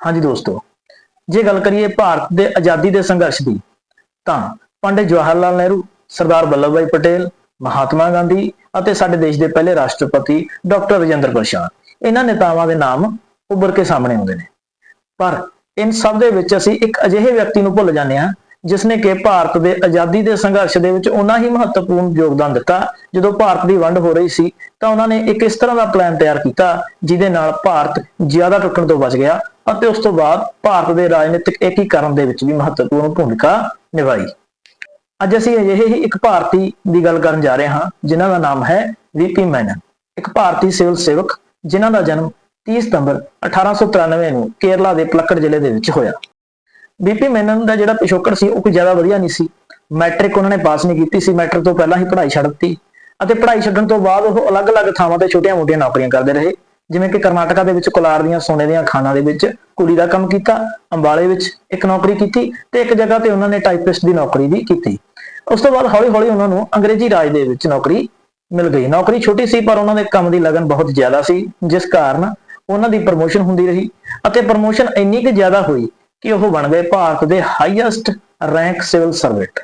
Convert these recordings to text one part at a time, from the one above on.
ਹਾਂਜੀ ਦੋਸਤੋ, ਜੇ ਗੱਲ ਕਰੀਏ ਭਾਰਤ ਦੇ ਆਜ਼ਾਦੀ ਦੇ ਸੰਘਰਸ਼ ਦੀ, ਤਾਂ ਪੰਡਿਤ ਜਵਾਹਰ ਲਾਲ ਨਹਿਰੂ, ਸਰਦਾਰ ਵੱਲਭ ਭਾਈ ਪਟੇਲ, ਮਹਾਤਮਾ ਗਾਂਧੀ ਅਤੇ ਸਾਡੇ ਦੇਸ਼ ਦੇ ਪਹਿਲੇ ਰਾਸ਼ਟਰਪਤੀ ਡਾਕਟਰ ਰਾਜਿੰਦਰ ਪ੍ਰਸਾਦ, ਇਹਨਾਂ ਨੇਤਾਵਾਂ ਦੇ ਨਾਮ ਉੱਭਰ ਕੇ ਸਾਹਮਣੇ ਆਉਂਦੇ ਨੇ। ਪਰ ਇਨ ਸਭ ਦੇ ਵਿੱਚ ਅਸੀਂ ਇੱਕ ਅਜਿਹੇ ਵਿਅਕਤੀ ਨੂੰ ਭੁੱਲ ਜਾਂਦੇ ਹਾਂ ਜਿਸ ਨੇ ਕਿ ਭਾਰਤ ਦੇ ਆਜ਼ਾਦੀ ਦੇ ਸੰਘਰਸ਼ ਦੇ ਵਿੱਚ ਉਨਾ ਹੀ ਮਹੱਤਵਪੂਰਨ ਯੋਗਦਾਨ ਦਿੱਤਾ। ਜਦੋਂ ਭਾਰਤ ਦੀ ਵੰਡ ਹੋ ਰਹੀ ਸੀ, ਤਾਂ ਉਹਨਾਂ ਨੇ ਇੱਕ ਇਸ ਤਰ੍ਹਾਂ ਦਾ ਪਲਾਨ ਤਿਆਰ ਕੀਤਾ, ਜਿਹਦੇ ਨਾਲ ਭਾਰਤ ਜ਼ਿਆਦਾ ਟੁੱਟਣ ਤੋਂ ਬਚ ਗਿਆ ਅਤੇ ਉਸ ਤੋਂ ਬਾਅਦ ਭਾਰਤ ਦੇ ਰਾਜਨੀਤਿਕ ਏਕੀਕਰਨ ਦੇ ਵਿੱਚ ਵੀ ਮਹੱਤਵਪੂਰਨ ਭੂਮਿਕਾ ਨਿਭਾਈ। ਅੱਜ ਅਸੀਂ ਅਜਿਹੇ ਹੀ ਇੱਕ ਭਾਰਤੀ ਦੀ ਗੱਲ ਕਰਨ ਜਾ ਰਹੇ ਹਾਂ, ਜਿਨ੍ਹਾਂ ਦਾ ਨਾਮ ਹੈ ਵੀਪੀ ਮੈਨਨ ਇੱਕ ਭਾਰਤੀ ਸਿਵਲ ਸੇਵਕ, ਜਿਨ੍ਹਾਂ ਦਾ ਜਨਮ 30 ਸਤੰਬਰ 1893 ਨੂੰ ਕੇਰਲਾ ਦੇ ਪਲੱਕੜ ਜ਼ਿਲ੍ਹੇ ਦੇ ਵਿੱਚ ਹੋਇਆ। ਬੀਪੀ ਮੈਨਨ ਦਾ ਜਿਹੜਾ ਪਿਛੋਕੜ ਸੀ ਉਹ ਕੋਈ ਜ਼ਿਆਦਾ ਵਧੀਆ ਨਹੀਂ ਸੀ। ਮੈਟ੍ਰਿਕ ਉਹਨਾਂ ਨੇ ਪਾਸ ਨਹੀਂ ਕੀਤੀ ਸੀ ਮੈਟ੍ਰਿਕ ਤੋਂ ਪਹਿਲਾਂ ਹੀ ਪੜ੍ਹਾਈ ਛੱਡ ਦਿੱਤੀ। ਅਤੇ ਪੜ੍ਹਾਈ ਛੱਡਣ ਤੋਂ ਬਾਅਦ ਉਹ ਅਲੱਗ-ਅਲੱਗ ਥਾਵਾਂ ਤੇ ਛੋਟੀਆਂ-ਮੋਟੀਆਂ ਨੌਕਰੀਆਂ ਕਰਦੇ ਰਹੇ। ਜਿਵੇਂ ਕਿ ਕਰਨਾਟਕਾ ਦੇ ਵਿੱਚ ਕੋਲਾਰ ਦੀਆਂ, ਸੋਨੇ ਦੀਆਂ ਖਾਨਾਂ ਦੇ ਵਿੱਚ ਕੁੜੀ ਦਾ ਕੰਮ ਕੀਤਾ, ਅੰਬਾਲੇ ਵਿੱਚ ਇੱਕ ਨੌਕਰੀ ਕੀਤੀ ਤੇ ਇੱਕ ਜਗ੍ਹਾ ਤੇ ਉਹਨਾਂ ਨੇ ਟਾਈਪਿਸਟ ਦੀ ਨੌਕਰੀ ਵੀ ਕੀਤੀ। ਉਸ ਤੋਂ ਬਾਅਦ ਹੌਲੀ-ਹੌਲੀ ਉਹਨਾਂ ਨੂੰ ਅੰਗਰੇਜ਼ੀ ਰਾਜ ਦੇ ਵਿੱਚ ਨੌਕਰੀ ਮਿਲ ਗਈ। ਨੌਕਰੀ ਛੋਟੀ ਸੀ, ਪਰ ਉਹਨਾਂ ਦੇ ਕੰਮ ਦੀ ਲਗਨ ਬਹੁਤ ਜ਼ਿਆਦਾ ਸੀ, ਜਿਸ ਕਾਰਨ ਉਹਨਾਂ ਦੀ ਪ੍ਰਮੋਸ਼ਨ ਹੁੰਦੀ ਰਹੀ ਅਤੇ ਪ੍ਰਮੋਸ਼ਨ ਇੰਨੀ ਕਿ ਜ਼ਿਆਦਾ ਹੋਈ ਕਿ ਉਹ ਬਣ ਗਏ ਭਾਰਤ ਦੇ highest rank civil servant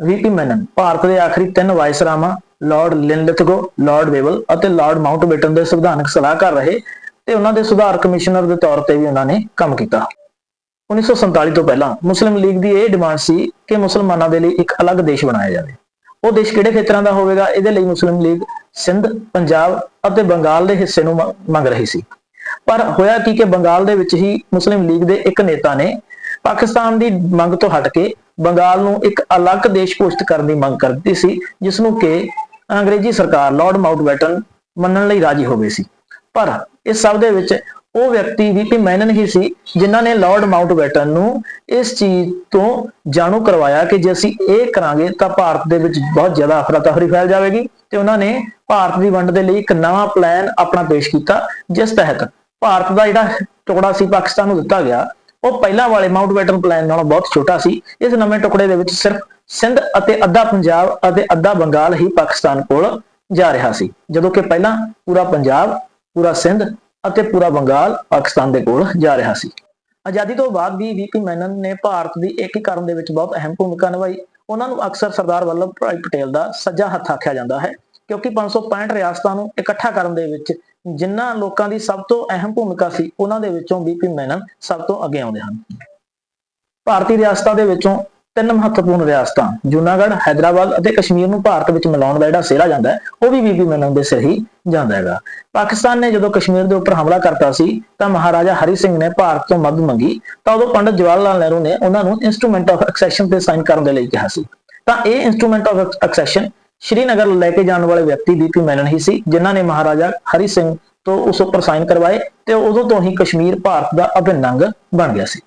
VP Menon Bharat ਦੇ ਆਖਰੀ ਤਿੰਨ ਵਾਇਸਰਾਵਾਂ ਲਾਰਡ ਲਿਨਲਿਥਗੋ ਲਾਰਡ ਵੇਵਲ ਅਤੇ ਲਾਰਡ ਮਾਊਂਟਬੇਟਨ ਦੇ ਸੰਵਿਧਾਨਕ ਸਲਾਹਕਾਰ ਰਹੇ ਤੇ ਉਹਨਾਂ ਦੇ ਸੁਧਾਰ ਕਮਿਸ਼ਨਰ ਦੇ ਤੌਰ ਤੇ ਵੀ ਉਹਨਾਂ ਨੇ ਕੰਮ ਕੀਤਾ। 1947 ਤੋਂ ਪਹਿਲਾਂ ਮੁਸਲਿਮ ਲੀਗ ਦੀ ਇਹ ਡਿਮਾਂਡ ਸੀ ਕਿ ਮੁਸਲਮਾਨਾਂ ਦੇ ਲਈ ਇੱਕ ਅਲੱਗ ਦੇਸ਼ ਬਣਾਇਆ ਜਾਵੇ। ਉਹ ਦੇਸ਼ ਕਿਹੜੇ ਖੇਤਰਾਂ ਦਾ ਹੋਵੇਗਾ? ਇਹਦੇ ਲਈ ਮੁਸਲਿਮ ਲੀਗ ਸਿੰਧ ਪੰਜਾਬ ਅਤੇ ਬੰਗਾਲ ਦੇ ਹਿੱਸੇ ਨੂੰ ਮੰਗ ਰਹੀ ਸੀ। ਪਰ ਹੋਇਆ ਕੀ ਕਿ ਬੰਗਾਲ ਦੇ ਵਿੱਚ ਹੀ ਮੁਸਲਿਮ ਲੀਗ ਦੇ ਇੱਕ ਨੇਤਾ ਨੇ ਪਾਕਿਸਤਾਨ ਦੀ ਮੰਗ ਤੋਂ ਹਟ ਕੇ ਬੰਗਾਲ ਨੂੰ ਇੱਕ ਅਲੱਗ ਦੇਸ਼ ਘੋਸ਼ਿਤ ਕਰਨ ਦੀ ਮੰਗ ਕਰ ਦਿੱਤੀ ਸੀ, ਜਿਸ ਨੂੰ ਕਿ ਅੰਗਰੇਜ਼ੀ ਸਰਕਾਰ ਲਾਰਡ ਮਾਊਂਟਬੈਟਨ ਮੰਨਣ ਲਈ ਰਾਜੀ ਹੋ ਗਈ ਸੀ। ਪਰ ਇਸ ਸਭ ਦੇ ਵਿੱਚ ਉਹ ਵਿਅਕਤੀ ਵੀ ਵੀਪੀ ਮੈਨਨ ਹੀ ਸੀ, ਜਿਨ੍ਹਾਂ ਨੇ ਲਾਰਡ ਮਾਊਂਟਬੈਟਨ ਨੂੰ ਇਸ ਚੀਜ਼ ਤੋਂ ਜਾਣੂ ਕਰਵਾਇਆ ਕਿ ਜੇ ਅਸੀਂ ਇਹ ਕਰਾਂਗੇ ਤਾਂ ਭਾਰਤ ਦੇ ਵਿੱਚ ਬਹੁਤ ਜ਼ਿਆਦਾ ਅਫਰਾ ਤਫਰੀ ਫੈਲ ਜਾਵੇਗੀ ਤੇ ਉਹਨਾਂ ਨੇ ਭਾਰਤ ਦੀ ਵੰਡ ਦੇ ਲਈ ਇੱਕ ਨਵਾਂ ਪਲਾਨ ਆਪਣਾ ਪੇਸ਼ ਕੀਤਾ, ਜਿਸ ਤਹਿਤ ਭਾਰਤ ਦਾ ਜਿਹੜਾ ਟੁਕੜਾ ਸੀ, ਪਾਕਿਸਤਾਨ ਨੂੰ ਦਿੱਤਾ ਗਿਆ, ਉਹ ਪਹਿਲਾਂ ਵਾਲੇ ਮਾਊਂਟਬੈਟਨ ਪਲਾਨ ਨਾਲੋਂ ਬਹੁਤ ਛੋਟਾ ਸੀ। ਇਸ ਨਵੇਂ ਟੁਕੜੇ ਦੇ ਵਿੱਚ ਸਿਰਫ ਸਿੰਧ ਅਤੇ ਅੱਧਾ ਪੰਜਾਬ ਅਤੇ ਅੱਧਾ ਬੰਗਾਲ ਹੀ ਪਾਕਿਸਤਾਨ ਕੋਲ ਜਾ ਰਿਹਾ ਸੀ, ਜਦੋਂ ਕਿ ਪਹਿਲਾਂ ਪੂਰਾ ਪੰਜਾਬ, ਪੂਰਾ ਸਿੰਧ ਅਤੇ ਪੂਰਾ ਬੰਗਾਲ ਪਾਕਿਸਤਾਨ ਦੇ ਕੋਲ ਜਾ ਰਿਹਾ ਸੀ। ਆਜ਼ਾਦੀ ਤੋਂ ਬਾਅਦ ਵੀ ਵੀਪੀ ਮੈਨਨ ਨੇ ਭਾਰਤ ਦੀ ਏਕੀਕਰਨ ਦੇ ਵਿੱਚ ਬਹੁਤ ਅਹਿਮ ਭੂਮਿਕਾ ਨਿਭਾਈ। ਉਹਨਾਂ ਨੂੰ ਅਕਸਰ ਸਰਦਾਰ ਵੱਲਭ ਭਾਈ ਪਟੇਲ ਦਾ ਸੱਜਾ ਹੱਥ ਆਖਿਆ ਜਾਂਦਾ ਹੈ, ਕਿਉਂਕਿ 565 ਰਿਆਸਤਾਂ ਨੂੰ ਇਕੱਠਾ ਕਰਨ ਦੇ ਵਿੱਚ ਜਿਨ੍ਹਾਂ ਲੋਕਾਂ ਦੀ ਸਭ ਤੋਂ ਅਹਿਮ ਭੂਮਿਕਾ ਸੀ, ਉਹਨਾਂ ਦੇ ਵਿੱਚੋਂ ਵੀ ਪੀ ਮੈਨਨ ਸਭ ਤੋਂ ਅੱਗੇ ਆਉਂਦੇ ਹਨ। ਭਾਰਤੀ ਰਿਆਸਤਾਂ ਦੇ ਵਿੱਚੋਂ ਤਿੰਨ ਮਹੱਤਵਪੂਰਨ ਰਿਆਸਤਾਂ, ਜੁਨਾਗੜ੍ਹ ਹైదరాబాద్ ਅਤੇ ਕਸ਼ਮੀਰ ਨੂੰ ਭਾਰਤ ਵਿੱਚ ਮਿਲਾਉਣ ਦਾ ਜਿਹੜਾ ਸਿਹਰਾ ਜਾਂਦਾ ਹੈ, ਉਹ ਵੀ ਬੀਬੀ ਮੈਨਨ ਦੇ ਸਿਰ ਹੀ ਜਾਂਦਾ ਹੈਗਾ। ਪਾਕਿਸਤਾਨ ਨੇ ਜਦੋਂ ਕਸ਼ਮੀਰ ਦੇ ਉੱਪਰ ਹਮਲਾ ਕਰਤਾ ਸੀ, ਤਾਂ ਮਹਾਰਾਜਾ ਹਰੀ ਸਿੰਘ ਨੇ ਭਾਰਤ ਤੋਂ ਮਦਦ ਮੰਗੀ, ਤਾਂ ਉਦੋਂ ਪੰਡਤ ਜਵਾਹਰ ਲਾਲ ਨਹਿਰੂ ਨੇ ਉਹਨਾਂ ਨੂੰ ਇਨਸਟਰੂਮੈਂਟ ਆਫ ਐਕਸੈਸ਼ਨ ਤੇ ਸਾਈਨ ਕਰਨ ਦੇ ਲਈ ਕਿਹਾ ਸੀ। ਤਾਂ ਇਹ ਇਨਸਟਰੂਮੈਂਟ ਆਫ ਐਕਸੈਸ਼ਨ ਸ਼੍ਰੀਨਗਰ ਲੈ ਕੇ ਜਾਣ ਵਾਲੇ ਵਿਅਕਤੀ ਵੀਪੀ ਮੈਨਨ ਹੀ ਸੀ, ਜਿਨ੍ਹਾਂ ਨੇ ਮਹਾਰਾਜਾ ਹਰੀ ਸਿੰਘ ਤੋਂ ਉਸ ਉੱਪਰ ਸਾਈਨ ਕਰਵਾਏ ਤੇ ਉਦੋਂ ਤੋਂ ਹੀ ਕਸ਼ਮੀਰ ਭਾਰਤ ਦਾ ਅਭਿੰਨ ਅੰਗ ਬਣ ਗਿਆ ਸੀ।